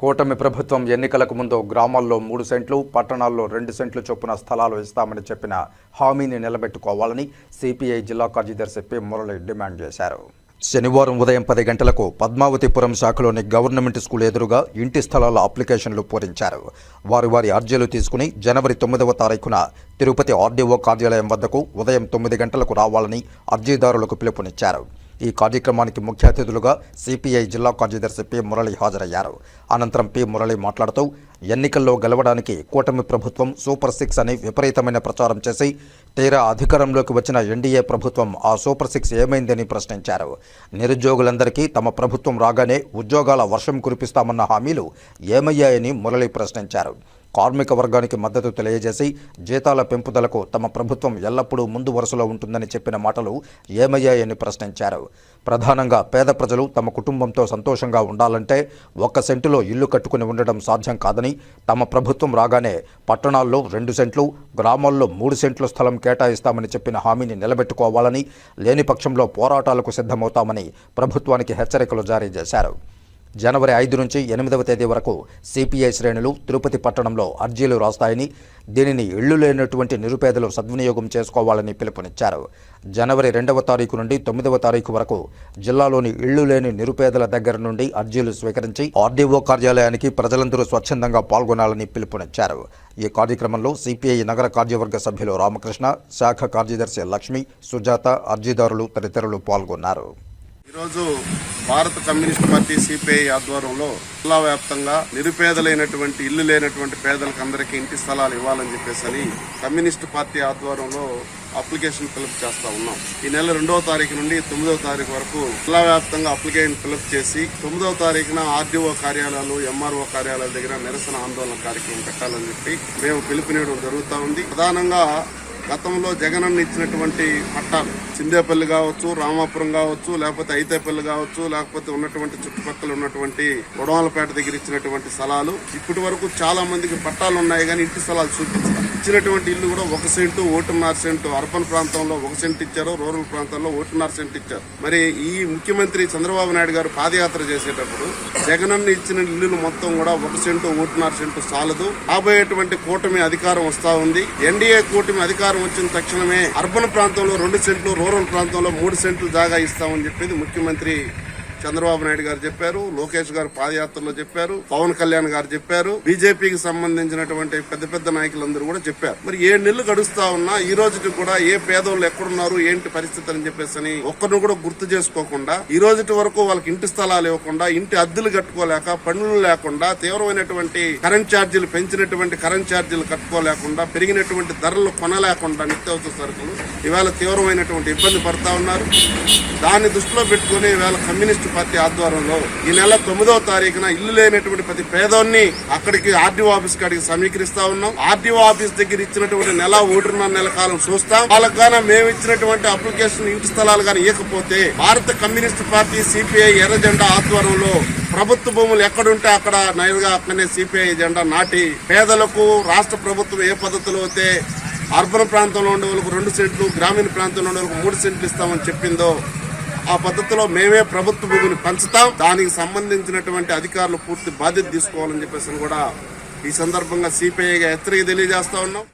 కూటమి ప్రభుత్వం ఎన్నికలకు ముందు గ్రామాల్లో మూడు సెంట్లు పట్టణాల్లో రెండు సెంట్లు చొప్పున స్థలాలు ఇస్తామని చెప్పిన హామీని నిలబెట్టుకోవాలని సిపిఐ జిల్లా కార్యదర్శి పి. మురళి డిమాండ్ చేశారు. శనివారం ఉదయం పది గంటలకు పద్మావతిపురం శాఖలోని గవర్నమెంట్ స్కూల్ ఎదురుగా ఇంటి స్థలాల అప్లికేషన్లు పూరించారు. వారి వారి అర్జీలు తీసుకుని జనవరి తొమ్మిదవ తారీఖున తిరుపతి ఆర్డీఓ కార్యాలయం వద్దకు ఉదయం తొమ్మిది గంటలకు రావాలని అర్జీదారులకు పిలుపునిచ్చారు. ఈ కార్యక్రమానికి ముఖ్య అతిథులుగా సిపిఐ జిల్లా కార్యదర్శి పి మురళి హాజరయ్యారు. అనంతరం పి మురళి మాట్లాడుతూ ఎన్నికల్లో గెలవడానికి కూటమి ప్రభుత్వం సూపర్ సిక్స్ అని విపరీతమైన ప్రచారం చేసి తీరా అధికారంలోకి వచ్చిన ఎన్డీఏ ప్రభుత్వం ఆ సూపర్ సిక్స్ ఏమైందని ప్రశ్నించారు. నిరుద్యోగులందరికీ తమ ప్రభుత్వం రాగానే ఉద్యోగాల వర్షం కురిపిస్తామన్న హామీలు ఏమయ్యాయని మురళి ప్రశ్నించారు. కార్మిక వర్గానికి మద్దతు తెలియజేసి జీతాల పెంపుదలకు తమ ప్రభుత్వం ఎల్లప్పుడూ ముందు వరుసలో ఉంటుందని చెప్పిన మాటలు ఏమయ్యాయని ప్రశ్నించారు. ప్రధానంగా పేద ప్రజలు తమ కుటుంబంతో సంతోషంగా ఉండాలంటే ఒక్క సెంటులో ఇల్లు కట్టుకుని ఉండడం సాధ్యం కాదని తమ ప్రభుత్వం రాగానే పట్టణాల్లో రెండు సెంట్లు గ్రామాల్లో మూడు సెంట్ల స్థలం కేటాయిస్తామని చెప్పిన హామీని నిలబెట్టుకోవాలని లేని పక్షంలో పోరాటాలకు సిద్ధమవుతామని ప్రభుత్వానికి హెచ్చరికలు జారీ చేశారు. జనవరి ఐదు నుంచి ఎనిమిదవ తేదీ వరకు సిపిఐ శ్రేణులు తిరుపతి పట్టణంలో అర్జీలు రాస్తాయని దీనిని ఇళ్ళు లేనటువంటి నిరుపేదలు సద్వినియోగం చేసుకోవాలని పిలుపునిచ్చారు. జనవరి రెండవ తారీఖు నుండి తొమ్మిదవ తారీఖు వరకు జిల్లాలోని ఇళ్ళు లేని నిరుపేదల దగ్గర నుండి అర్జీలు స్వీకరించి ఆర్డీఓ కార్యాలయానికి ప్రజలందరూ స్వచ్ఛందంగా పాల్గొనాలని పిలుపునిచ్చారు. ఈ కార్యక్రమంలో సిపిఐ నగర కార్యవర్గ సభ్యులు రామకృష్ణ శాఖ కార్యదర్శి లక్ష్మి సుజాత అర్జీదారులు తదితరులు పాల్గొన్నారు. ఈరోజు భారత కమ్యూనిస్ట్ పార్టీ సిపిఐ ఆధ్వర్యంలో జిల్లా వ్యాప్తంగా నిరుపేదలైనటువంటి ఇల్లు లేనటువంటి పేదలకు అందరికీ ఇంటి స్థలాలు ఇవ్వాలని చెప్పేసి కమ్యూనిస్ట్ పార్టీ ఆధ్వర్యంలో అప్లికేషన్ ఫిలప్ చేస్తా ఉన్నాం. ఈ నెల రెండవ తారీఖు నుండి తొమ్మిదవ తారీఖు వరకు జిల్లా వ్యాప్తంగా అప్లికేషన్ ఫిలప్ చేసి తొమ్మిదవ తారీఖున ఆర్డీఓ కార్యాలయాలు ఎంఆర్ఓ కార్యాలయాల దగ్గర నిరసన ఆందోళన కార్యక్రమం పెట్టాలని చెప్పి మేము పిలుపునివ్వడం జరుగుతూ ఉంది. ప్రధానంగా గతంలో జగనన్న ఇచ్చినటువంటి పట్టాలు చిందేపల్లి కావచ్చు రామాపురం కావచ్చు లేకపోతే ఐతేపల్లి కావచ్చు లేకపోతే ఉన్నటువంటి చుట్టుపక్కల ఉన్నటువంటి గొడవలపేట దగ్గర ఇచ్చినటువంటి స్థలాలు ఇప్పటి వరకు చాలా మందికి పట్టాలు ఉన్నాయి కానీ ఇంటి స్థలాలు చూపించారు ఇచ్చినటువంటి ఇల్లు కూడా ఒక సెంటు ఒకటిన్నర సెంటు అర్బన్ ప్రాంతంలో ఒక సెంట్ ఇచ్చారు రూరల్ ప్రాంతంలో ఒకటిన్నర సెంట్ ఇచ్చారు. మరి ఈ ముఖ్యమంత్రి చంద్రబాబు నాయుడు గారు పాదయాత్ర చేసేటప్పుడు జగనన్న ఇచ్చిన ఇల్లులు మొత్తం కూడా ఒక సెంటు ఒకటిన్నర సెంటు చాలదు. రాబోయేటువంటి కూటమి అధికారం వస్తా ఉంది. ఎన్డీఏ కూటమి అధికారం వచ్చిన తక్షణమే అర్బన్ ప్రాంతంలో రెండు సెంట్లు రూరల్ ప్రాంతంలో మూడు సెంట్లు జాగా ఇస్తామని చెప్పేది ముఖ్యమంత్రి చంద్రబాబు నాయుడు గారు చెప్పారు లోకేష్ గారు పాదయాత్రలో చెప్పారు పవన్ కళ్యాణ్ గారు చెప్పారు బీజేపీకి సంబంధించినటువంటి పెద్ద పెద్ద నాయకులందరూ కూడా చెప్పారు. మరి ఏడు నెలలు గడుస్తా ఉన్నా ఈ రోజుకి కూడా ఏ పేదోళ్ళు ఎక్కడున్నారు ఏంటి పరిస్థితి అని చెప్పేసి అని ఒక్కరిని కూడా గుర్తు చేసుకోకుండా ఈ రోజుటి వరకు వాళ్ళకి ఇంటి స్థలాలు ఇవ్వకుండా ఇంటి అద్దెలు కట్టుకోలేక పన్నులు లేకుండా తీవ్రమైనటువంటి కరెంట్ ఛార్జీలు పెంచినటువంటి కరెంట్ ఛార్జీలు కట్టుకోలేకుండా పెరిగినటువంటి ధరలు కొనలేకుండా నిత్యావసర సరుకులు ఇవాళ తీవ్రమైనటువంటి ఇబ్బంది పడతా ఉన్నారు. దాన్ని దృష్టిలో పెట్టుకుని ఇవాళ కమ్యూనిస్ట్ పార్టీ ఆధ్వర్యంలో ఈ నెల తొమ్మిదవ తారీఖున ఇల్లు లేనటువంటి ప్రతి పేదోన్ని అక్కడికి ఆర్డీఓ ఆఫీస్ కాడికి సమీకరిస్తా ఉన్నాం. ఆర్డీఓ ఆఫీస్ దగ్గర ఇచ్చినటువంటి నెల ఒకటిన్నర నెల కాలం చూస్తాం. వాళ్ళకు గాన మేము ఇచ్చినటువంటి అప్లికేషన్ ఇంటి స్థలాలు గానీ ఇవ్వకపోతే భారత కమ్యూనిస్ట్ పార్టీ సిపిఐ ఎర్ర జెండా ఆధ్వర్యంలో ప్రభుత్వ భూములు ఎక్కడుంటే అక్కడ నైరుగా అక్కడనే సిపిఐ జెండా నాటి పేదలకు రాష్ట్ర ప్రభుత్వం ఏ పద్ధతిలో అయితే అర్బన్ ప్రాంతంలో ఉండే వాళ్ళకు రెండు సెంట్లు గ్రామీణ ప్రాంతంలో ఉండే వాళ్ళకు మూడు సెంట్లు ఇస్తామని చెప్పిందో ఆ పద్ధతిలో మేమే ప్రభుత్వ భూమిని పంచుతాం. దానికి సంబంధించినటువంటి అధికారులు పూర్తి బాధ్యత తీసుకోవాలని చెప్పేసి కూడా ఈ సందర్భంగా సిపిఐగా హెచ్చరిక తెలియజేస్తా ఉన్నాం.